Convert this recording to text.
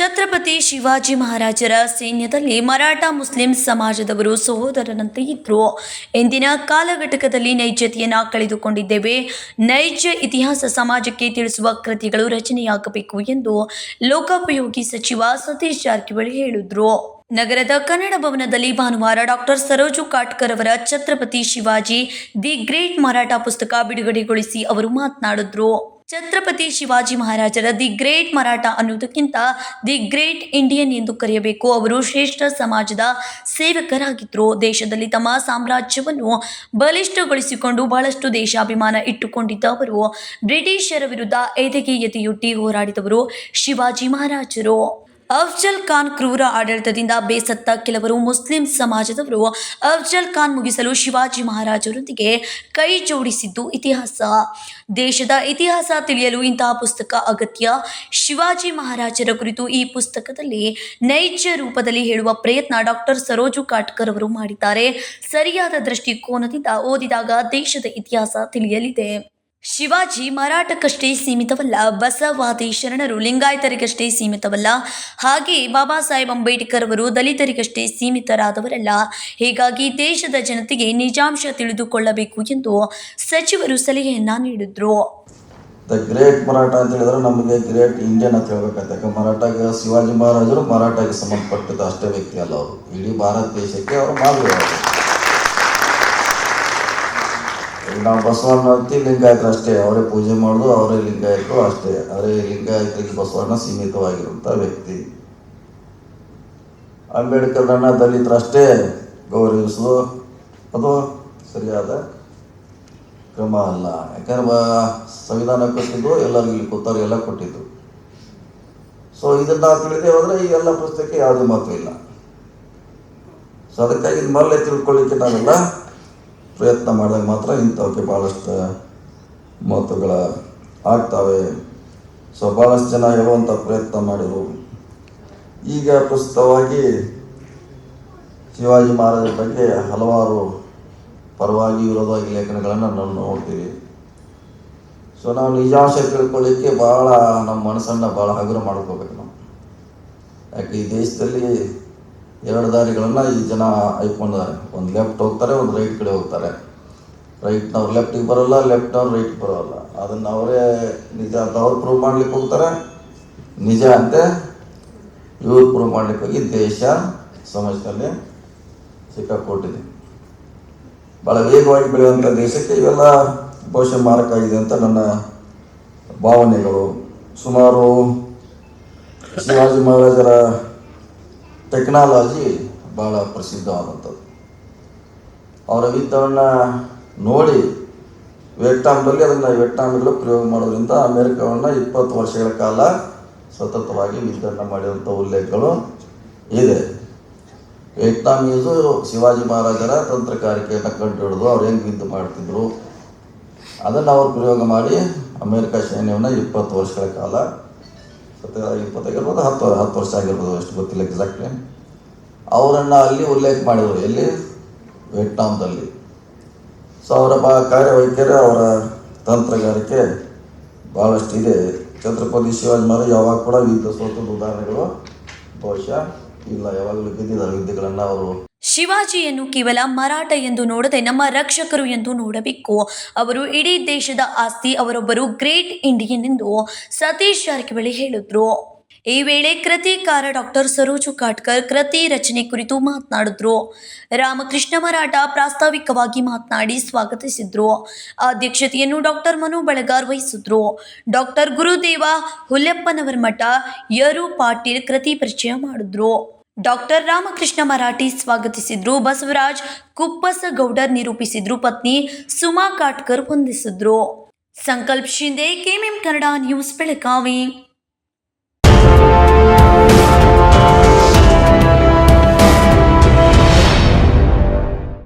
ಛತ್ರಪತಿ ಶಿವಾಜಿ ಮಹಾರಾಜರ ಸೈನ್ಯದಲ್ಲಿ ಮರಾಠ ಮುಸ್ಲಿಂ ಸಮಾಜದವರು ಸಹೋದರನಂತೆ ಇದ್ರು. ಇಂದಿನ ಕಾಲಘಟಕದಲ್ಲಿ ನೈಜತೆಯನ್ನು ಕಳೆದುಕೊಂಡಿದ್ದೇವೆ. ನೈಜ ಇತಿಹಾಸ ಸಮಾಜಕ್ಕೆ ತಿಳಿಸುವ ಕೃತಿಗಳು ರಚನೆಯಾಗಬೇಕು ಎಂದು ಲೋಕೋಪಯೋಗಿ ಸಚಿವ ಸತೀಶ್ ಜಾರಕಿಹೊಳಿ ಹೇಳಿದ್ರು. ನಗರದ ಕನ್ನಡ ಭವನದಲ್ಲಿ ಭಾನುವಾರ ಡಾಕ್ಟರ್ ಸರೋಜು ಕಾಟ್ಕರ್ ಅವರ ಛತ್ರಪತಿ ಶಿವಾಜಿ ದಿ ಗ್ರೇಟ್ ಮರಾಠ ಪುಸ್ತಕ ಬಿಡುಗಡೆಗೊಳಿಸಿ ಅವರು ಮಾತನಾಡಿದ್ರು. ಛತ್ರಪತಿ ಶಿವಾಜಿ ಮಹಾರಾಜರ ದಿ ಗ್ರೇಟ್ ಮರಾಠ ಅನ್ನುವುದಕ್ಕಿಂತ ದಿ ಗ್ರೇಟ್ ಇಂಡಿಯನ್ ಎಂದು ಕರೆಯಬೇಕು. ಅವರು ಶ್ರೇಷ್ಠ ಸಮಾಜದ ಸೇವಕರಾಗಿದ್ದರು ದೇಶದಲ್ಲಿ ತಮ್ಮ ಸಾಮ್ರಾಜ್ಯವನ್ನು ಬಲಿಷ್ಠಗೊಳಿಸಿಕೊಂಡು ಬಹಳಷ್ಟು ದೇಶಾಭಿಮಾನ ಇಟ್ಟುಕೊಂಡಿದ್ದ ಅವರು, ಬ್ರಿಟಿಷರ ವಿರುದ್ಧ ಎದೆಗೆ ಎದೆಯೊಡ್ಡಿ ಹೋರಾಡಿದವರು ಶಿವಾಜಿ ಮಹಾರಾಜರು. ಅಫ್ಜಲ್ ಖಾನ್ ಕ್ರೂರ ಆಡಳಿತದಿಂದ ಬೇಸತ್ತ ಕೆಲವರು ಮುಸ್ಲಿಂ ಸಮಾಜದವರು ಅಫ್ಜಲ್ ಖಾನ್ ಮುಗಿಸಲು ಶಿವಾಜಿ ಮಹಾರಾಜರೊಂದಿಗೆ ಕೈ ಜೋಡಿಸಿದ್ದು ಇತಿಹಾಸ. ದೇಶದ ಇತಿಹಾಸ ತಿಳಿಯಲು ಇಂತಹ ಪುಸ್ತಕ ಅಗತ್ಯ. ಶಿವಾಜಿ ಮಹಾರಾಜರ ಕುರಿತು ಈ ಪುಸ್ತಕದಲ್ಲಿ ನೈಜ ರೂಪದಲ್ಲಿ ಹೇಳುವ ಪ್ರಯತ್ನ ಡಾಕ್ಟರ್ ಸರೋಜು ಕಾಟ್ಕರ್ ಅವರು ಮಾಡಿದ್ದಾರೆ. ಸರಿಯಾದ ದೃಷ್ಟಿಕೋನದಿಂದ ಓದಿದಾಗ ದೇಶದ ಇತಿಹಾಸ ತಿಳಿಯಲಿದೆ. ಶಿವಾಜಿ ಮರಾಠಕ್ಕಷ್ಟೇ ಸೀಮಿತವಲ್ಲ ಬಸವಾದಿ ಶರಣರು ಲಿಂಗಾಯತರಿಗಷ್ಟೇ ಸೀಮಿತವಲ್ಲ. ಹಾಗೆ ಬಾಬಾ ಸಾಹೇಬ್ ಅಂಬೇಡ್ಕರ್ ಅವರು ದಲಿತರಿಗಷ್ಟೇ ಸೀಮಿತರಾದವರಲ್ಲ. ಹೀಗಾಗಿ ದೇಶದ ಜನತೆಗೆ ನಿಜಾಂಶ ತಿಳಿದುಕೊಳ್ಳಬೇಕು ಎಂದು ಸಚಿವರು ಸಲಹೆಯನ್ನ ನೀಡಿದ್ರು. ದ ಗ್ರೇಟ್ ಮರಾಠ ಅಂತ ಹೇಳಿದ್ರೆ ನಮಗೆ ಗ್ರೇಟ್ ಇಂಡಿಯನ್ ಅಂತ ಹೇಳ್ಬೇಕಾಯ್ತು. ಯಾಕಂದ್ರೆ ಮರಾಠಗೆ ಶಿವಾಜಿ ಮಹಾರಾಜರು ಮರಾಠಗೆ ಸಂಬಂಧಪಟ್ಟಿದ್ದ ಅಷ್ಟೇ ವ್ಯಕ್ತಿ ಅಲ್ಲ ಅವರು. ಇಡೀ ಭಾರತ ದೇಶಕ್ಕೆ ಅವರು ಮಾದರಿ ಅವರು ಈಗ ನಾವು ಬಸವಣ್ಣ ಹತ್ತಿ ಲಿಂಗಾಯತರು ಅಷ್ಟೇ, ಅವರೇ ಪೂಜೆ ಮಾಡೋದು, ಅವರೇ ಲಿಂಗಾಯತರು ಅಷ್ಟೇ. ಅವರೇ ಲಿಂಗಾಯತರಿಗೆ ಬಸವಣ್ಣ ಸೀಮಿತವಾಗಿರುವಂಥ ವ್ಯಕ್ತಿ. ಅಂಬೇಡ್ಕರ್ನ ದಲಿತರು ಅಷ್ಟೇ ಗೌರವಿಸೋದು ಅದು ಸರಿಯಾದ ಕ್ರಮ ಅಲ್ಲ. ಯಾಕಂದ್ರೆ ಸಂವಿಧಾನ ಕೊಟ್ಟಿದ್ದು ಎಲ್ಲರಿಗೂ ಕೂತವ್ರು ಎಲ್ಲ ಕೊಟ್ಟಿದ್ದು. ಸೊ ಇದನ್ನ ತಿಳಿದೇ ಹೋದ್ರೆ ಈ ಎಲ್ಲ ಪುಸ್ತಕಕ್ಕೆ ಯಾವುದೇ ಮಹತ್ವ ಇಲ್ಲ. ಸೊ ಅದಕ್ಕಾಗಿ ಮೊದಲೇ ತಿಳ್ಕೊಳ್ಳಿಕ್ಕೆ ನಾವೆಲ್ಲ ಪ್ರಯತ್ನ ಮಾಡಿದಾಗ ಮಾತ್ರ ಇಂಥವಕ್ಕೆ ಭಾಳಷ್ಟು ಮಾತುಗಳ ಆಗ್ತವೆ. ಸೊ ಭಾಳಷ್ಟು ಜನ ಇರುವಂಥ ಪ್ರಯತ್ನ ಮಾಡಿದರು. ಈಗ ಪ್ರಸ್ತುತವಾಗಿ ಶಿವಾಜಿ ಮಹಾರಾಜರ ಬಗ್ಗೆ ಹಲವಾರು ಪರವಾಗಿ ವಿರೋಧವಾಗಿ ಲೇಖನಗಳನ್ನು ನಾವು ನೋಡ್ತೀವಿ. ಸೊ ನಾವು ನಿಜಾಂಶ ತಿಳ್ಕೊಳ್ಳಿಕ್ಕೆ ಭಾಳ ನಮ್ಮ ಮನಸ್ಸನ್ನು ಭಾಳ ಹಗುರ ಮಾಡ್ಕೋಬೇಕು ನಾವು. ಯಾಕೆ ಈ ದೇಶದಲ್ಲಿ ಎರಡು ದಾರಿಗಳನ್ನು ಈ ಜನ ಆಯ್ಕೊಂಡಿದ್ದಾರೆ ಒಂದು ಲೆಫ್ಟ್ ಹೋಗ್ತಾರೆ, ಒಂದು ರೈಟ್ ಕಡೆ ಹೋಗ್ತಾರೆ. ರೈಟ್ನವ್ರು ಲೆಫ್ಟಿಗೆ ಬರೋಲ್ಲ ಲೆಫ್ಟ್ನವ್ರು ರೈಟ್ಗೆ ಬರೋಲ್ಲ. ಅದನ್ನು ಅವರೇ ನಿಜ ಅಂತ ಅವ್ರು ಪ್ರೂವ್ ಮಾಡ್ಲಿಕ್ಕೆ ಹೋಗ್ತಾರೆ. ನಿಜ ಅಂತೆ ಇವ್ರು ಪ್ರೂವ್ ಮಾಡ್ಲಿಕ್ಕೆ ಹೋಗಿ ದೇಶ ಸಮಾಜದಲ್ಲಿ ಸಿಕ್ಕಾಕೊಟ್ಟಿದೆ ಭಾಳ ವೇಗವಾಗಿ ಬೆಳೆಯುವಂಥ ದೇಶಕ್ಕೆ ಇವೆಲ್ಲ ಬಹುಶಃ ಮಾರಕ ಆಗಿದೆ ಅಂತ ನನ್ನ ಭಾವನೆಗಳು. ಸುಮಾರು ಶಿವಾಜಿ ಮಹಾರಾಜರ ಟೆಕ್ನಾಲಜಿ ಭಾಳ ಪ್ರಸಿದ್ಧವಾದಂಥದ್ದು. ಅವರ ವಿತ್ತವನ್ನು ನೋಡಿ ವಿಯೆಟ್ನಾಂನಲ್ಲಿ ಅದನ್ನು ವಿಯೆಟ್ನಾಂನಲ್ಲೂ ಪ್ರಯೋಗ ಮಾಡೋದ್ರಿಂದ ಅಮೆರಿಕವನ್ನು ಇಪ್ಪತ್ತು ವರ್ಷಗಳ ಕಾಲ ಸತತವಾಗಿ ಯುದ್ಧವನ್ನು ಮಾಡಿದಂಥ ಉಲ್ಲೇಖಗಳು ಇದೆ. ವಿಯೆಟ್ನಾಮೀಸು ಶಿವಾಜಿ ಮಹಾರಾಜರ ತಂತ್ರಗಾರಿಕೆಯನ್ನು ಕಂಡು ಹಿಡಿದು ಅವ್ರು ಹೆಂಗೆ ಯುದ್ಧ ಮಾಡ್ತಿದ್ರು. ಅದನ್ನು ಅವರು ಪ್ರಯೋಗ ಮಾಡಿ ಅಮೇರಿಕಾ ಸೈನ್ಯವನ್ನು ಇಪ್ಪತ್ತು ವರ್ಷಗಳ ಕಾಲ ಸತ ಇಪ್ಪತ್ತಾಗಿರ್ಬೋದು ಹತ್ತು ಹತ್ತು ವರ್ಷ ಆಗಿರ್ಬೋದು ಎಷ್ಟು ಗೊತ್ತಿಲ್ಲ ಎಕ್ಸಾಕ್ಟ್ಲಿ ಅವರನ್ನು ಅಲ್ಲಿ ಉಲ್ಲೇಖ ಮಾಡಿದರು. ಎಲ್ಲಿ? ವಿಯೆಟ್ನಾಂದಲ್ಲಿ. ಸೊ ಅವರ ಬಾ, ಕಾರ್ಯವೈಖರಿ, ಅವರ ತಂತ್ರಗಾರಿಕೆ ಭಾಳಷ್ಟು ಇದೆ. ಛತ್ರಪತಿ ಶಿವಾಜಿ ಮಹಾರಾಜ್ ಯಾವಾಗ ಕೂಡ ಯುದ್ಧ ಸೋತದ ಉದಾಹರಣೆಗಳು ಬಹುಶಃ ಇಲ್ಲ. ಯಾವಾಗಲೂ ಗೆದ್ದಿದ್ದಾರೆ ಯುದ್ಧಗಳನ್ನು ಅವರು ಶಿವಾಜಿಯನ್ನು ಕೇವಲ ಮರಾಠ ಎಂದು ನೋಡದೆ ನಮ್ಮ ರಕ್ಷಕರು ಎಂದು ನೋಡಬೇಕು. ಅವರು ಇಡೀ ದೇಶದ ಆಸ್ತಿ ಅವರೊಬ್ಬರು ಗ್ರೇಟ್ ಇಂಡಿಯನ್ ಎಂದು ಸತೀಶ್ ಜಾರಕಿಹೊಳಿ ಹೇಳಿದ್ರು. ಈ ವೇಳೆ ಕೃತಿಕಾರ ಡಾಕ್ಟರ್ ಸರೋಜು ಕಾಟ್ಕರ್ ಕೃತಿ ರಚನೆ ಕುರಿತು ಮಾತನಾಡಿದ್ರು. ರಾಮಕೃಷ್ಣ ಮರಾಠ ಪ್ರಾಸ್ತಾವಿಕವಾಗಿ ಮಾತನಾಡಿ ಸ್ವಾಗತಿಸಿದ್ರು. ಅಧ್ಯಕ್ಷತೆಯನ್ನು ಡಾಕ್ಟರ್ ಮನು ಬಳಗಾರ್ ವಹಿಸಿದ್ರು. ಡಾಕ್ಟರ್ ಗುರುದೇವ ಹುಲ್ಲೆಪ್ಪನವರ ಮಠ ಯರು ಪಾಟೀಲ್ ಕೃತಿ ಪರಿಚಯ ಮಾಡಿದ್ರು. ಡಾಕ್ಟರ್ ರಾಮಕೃಷ್ಣ ಮರಾಠಿ ಸ್ವಾಗತಿಸಿದ್ರು. ಬಸವರಾಜ್ ಕುಪ್ಪಸಗೌಡರ್ ನಿರೂಪಿಸಿದ್ರು. ಪತ್ನಿ Suma Katkar ಹೊಂದಿಸಿದ್ರು. Sankalp Shinde, KMM Kannada news Belagavi.